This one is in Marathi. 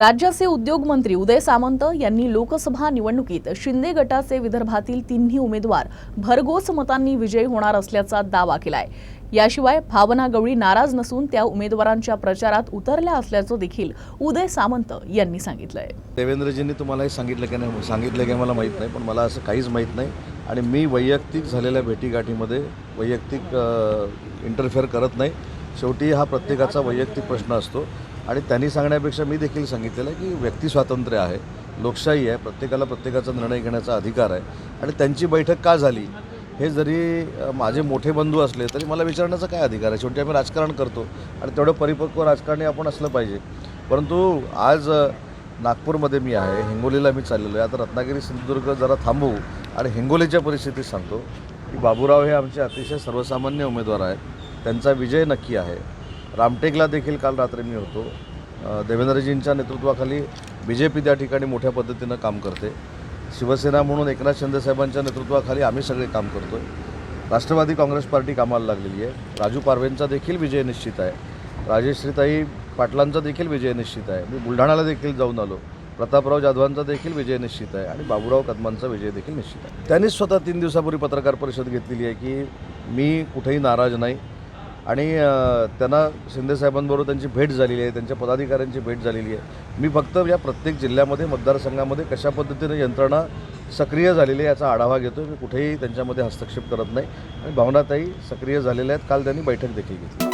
राज्याचे उद्योगमंत्री उदय सामंत यांनी लोकसभा निवडणुकीत शिंदे गटाचे विदर्भातील तिन्ही उमेदवार भरघोस मतांनी विजयी होणार असल्याचा दावा केलाय. याशिवाय भावना गवळी नाराज नसून त्या उमेदवारांच्या प्रचारात उतरल्या असल्याचं देखील उदय सामंत यांनी सांगितलंय. देवेंद्रजींनी तुम्हाला हे सांगितलं की नाही सांगितलं की मला माहीत नाही पण मला असं काहीच माहीत नाही. आणि मी वैयक्तिक झालेल्या भेटीगाठीमध्ये वैयक्तिक इंटरफेअर करत नाही. शेवटी हा प्रत्येकाचा वैयक्तिक प्रश्न असतो. आणि त्यांनी सांगण्यापेक्षा मी देखील सांगितलेलं आहे की व्यक्ती स्वातंत्र्य आहे लोकशाही आहे प्रत्येकाला प्रत्येकाचा निर्णय घेण्याचा अधिकार आहे. आणि त्यांची बैठक का झाली? हे जरी माझे मोठे बंधू असले तरी मला विचारण्याचा काय अधिकार आहे? शेवटी आम्ही राजकारण करतो आणि तेवढं परिपक्व राजकारणी आपण असलं पाहिजे. परंतु आज नागपूरमध्ये मी आहे हिंगोलीला मी चाललेलो आहे. आता रत्नागिरी सिंधुदुर्ग जरा थांबवू आणि हिंगोलीच्या परिस्थितीत सांगतो की बाबूराव हे आमचे अतिशय सर्वसामान्य उमेदवार आहेत. त्यांचा विजय नक्की आहे. रामटेकला देखील काल रात्री मी होतो. देवेंद्रजींच्या नेतृत्वाखाली बी जे पी त्या ठिकाणी मोठ्या पद्धतीनं काम करते. शिवसेना म्हणून एकनाथ शिंदेसाहेबांच्या नेतृत्वाखाली आम्ही सगळे काम करतो आहे राष्ट्रवादी काँग्रेस पार्टी कामाला लागलेली आहे. राजू पारवेंचा देखील विजय निश्चित आहे. राजेश्रीताई पाटलांचा देखील विजय निश्चित आहे. मी बुलढाणाला देखील जाऊन आलो. प्रतापराव जाधवांचा देखील विजय निश्चित आहे आणि बाबूराव कदमांचा विजय देखील निश्चित आहे. त्यांनीच स्वतः तीन दिवसापूर्वी पत्रकार परिषद घेतलेली आहे की मी कुठेही नाराज नाही. आणि त्यांना शिंदेसाहेबांबरोबर त्यांची भेट झालेली आहे त्यांच्या पदाधिकाऱ्यांची भेट झालेली आहे. मी फक्त या प्रत्येक जिल्ह्यामध्ये मतदारसंघामध्ये कशा पद्धतीने यंत्रणा सक्रिय झालेली आहे याचा आढावा घेतो मी कुठेही त्यांच्यामध्ये हस्तक्षेप करत नाही. आणि भावनाताई सक्रिय झालेल्या आहेत. काल त्यांनी बैठक देखील घेतली.